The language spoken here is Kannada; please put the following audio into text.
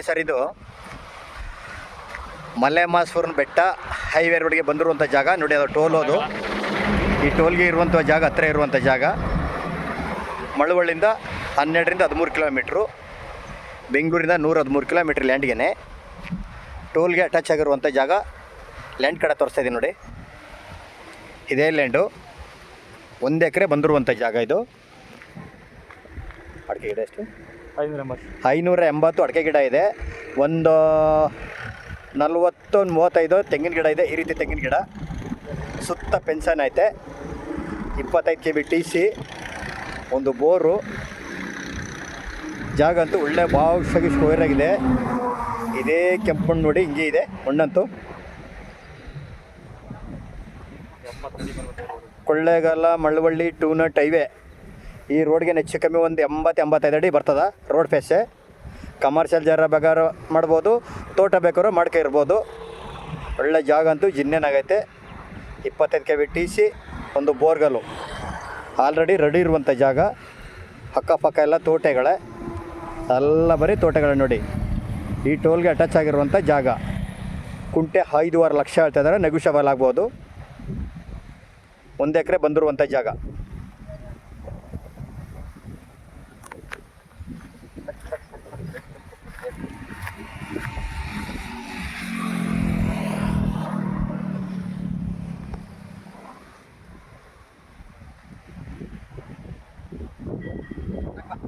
ನೋಡಿ ಸರ್ ಇದು. ಮಲೆ ಮಾಸೂರಿನ ಬೆಟ್ಟ ಹೈವೇ ರೋಡ್ಗೆ ಬಂದಿರುವಂಥ ಜಾಗ. ನೋಡಿ ಅದು ಟೋಲ್ ಅದು. ಈ ಟೋಲ್ಗೆ ಇರುವಂಥ ಜಾಗ ಹತ್ತಿರ ಇರುವಂಥ ಜಾಗ. ಮಳವಳ್ಳಿಂದ ಹನ್ನೆರಡರಿಂದ ಹದಿಮೂರು ಕಿಲೋಮೀಟ್ರು. ಬೆಂಗಳೂರಿಂದ ನೂರ ಹದಿಮೂರು ಕಿಲೋಮೀಟ್ರ್ ಲ್ಯಾಂಡ್ಗೆ ಟೋಲ್ಗೆ ಅಟ್ಯಾಚ್ ಆಗಿರುವಂಥ ಜಾಗ. ಲ್ಯಾಂಡ್ ಕಡೆ ತೋರಿಸ್ತಾ ಇದ್ದೀನಿ ನೋಡಿ. ಇದೇ ಲ್ಯಾಂಡು. ಒಂದು ಎಕರೆ ಬಂದಿರುವಂಥ ಜಾಗ ಇದು. ಅಡಿಕೆ ಗಿಡ ಎಷ್ಟು? ಐನೂರ ಎಂಬತ್ತು. ಅಡಿಕೆ ಗಿಡ ಇದೆ. ಒಂದು ನಲ್ವತ್ತು, ಮೂವತ್ತೈದು ತೆಂಗಿನ ಗಿಡ ಇದೆ. ಈ ರೀತಿ ತೆಂಗಿನ ಗಿಡ. ಸುತ್ತ ಪೆನ್ಷನ್ ಐತೆ. ಇಪ್ಪತ್ತೈದು ಕೆ ಬಿ ಟಿ ಸಿ, ಒಂದು ಬೋರು. ಜಾಗ ಅಂತೂ ಒಳ್ಳೆ ಭಾವಿಸಿ ಸ್ಟೋರ್ ಆಗಿದೆ. ಇದೇ ಕೆಂಪು ನೋಡಿ ಹಿಂಗೆ ಇದೆ. ಮಣ್ಣಂತೂ. ಕೊಳ್ಳೇಗಾಲ ಮಳ್ಳವಳ್ಳಿ ಟೂನಟ್ ಹೈವೇ. ಈ ರೋಡ್ಗೆ ಹೆಚ್ಚು ಕಮ್ಮಿ ಒಂದು ಎಂಬತ್ತು ಎಂಬತ್ತೈದು ಅಡಿ ಬರ್ತದೆ ರೋಡ್ ಫೇಸೆ ಕಮರ್ಷಿಯಲ್ ಜರ ಬೇಕಾದ್ರೂ ಮಾಡ್ಬೋದು, ತೋಟ ಬೇಕಾದ್ರೂ ಮಾಡ್ಕೊ ಇರ್ಬೋದು. ಒಳ್ಳೆ ಜಾಗ ಅಂತೂ ಜಿನ್ನೇನಾಗೈತೆ ಇಪ್ಪತ್ತೈದು ಕೆ ಬಿ ಟಿ ಸಿ ಒಂದು ಬೋರ್ಗಲ್ಲು. ಆಲ್ರೆಡಿ ರೆಡಿ ಇರುವಂಥ ಜಾಗ. ಅಕ್ಕಪಕ್ಕ ಎಲ್ಲ ತೋಟಗಳೇ. ಎಲ್ಲ ಬರೀ ತೋಟಗಳೇ ನೋಡಿ. ಈ ಟೋಲ್ಗೆ ಅಟ್ಯಾಚ್ ಆಗಿರುವಂಥ ಜಾಗ. ಕುಂಟೆ ಐದೂವರೆ ಲಕ್ಷ ಹೇಳ್ತಾ ಇದ್ದಾರೆ ನೆಗೋಷಿಯಬಲ್ ಆಗ್ಬೋದು. ಒಂದು ಎಕರೆ ಬಂದಿರುವಂಥ ಜಾಗ. นะครับ